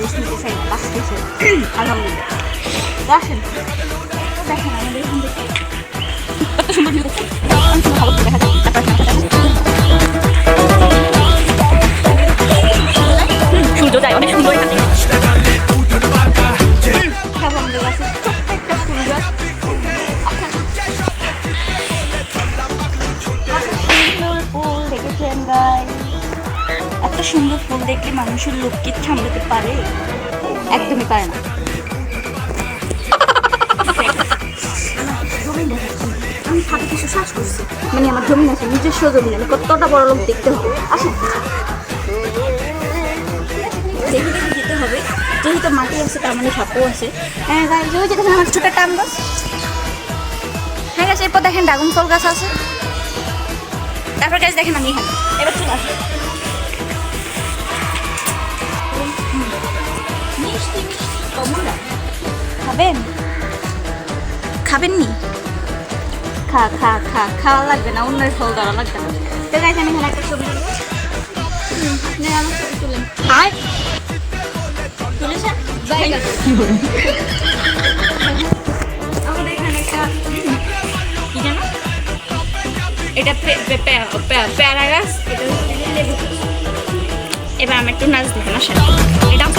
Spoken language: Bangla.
রেস্ট নিতে চাই না আলহামদুলিল্লাহ তো দেখেন আমাদের এখান থেকে এত সুন্দর ফুল দেখলে মানুষের লোক কি সামলাতে পারে? একদমই পারে না। আমি মানে আমার জমি আছে, নিজস্ব জমি, আমি কতটা বড় লোক দেখতে হবে? আসেন দেখে যেতে হবে, যেহেতু মাটি আছে, তার মানে সাপও আছে। হ্যাঁ গাই ওই যে আমার একটা আম গাছ হ্যাঁ গাছ এরপর দেখেন ড্রাগন ফল গাছ আছে। তারপর গাছ দেখেন আমি এখানে। এবার চলে আসি। খাবেন? খাবেন নি খা খা খা, খাওয়া লাগবে না, অন্যের ফল দেওয়া লাগবে না। তো আমি এখানে একটা ছবি তুলবো আমার একটা এটা এটা এবার নাচ দেখে না এটা ডান্স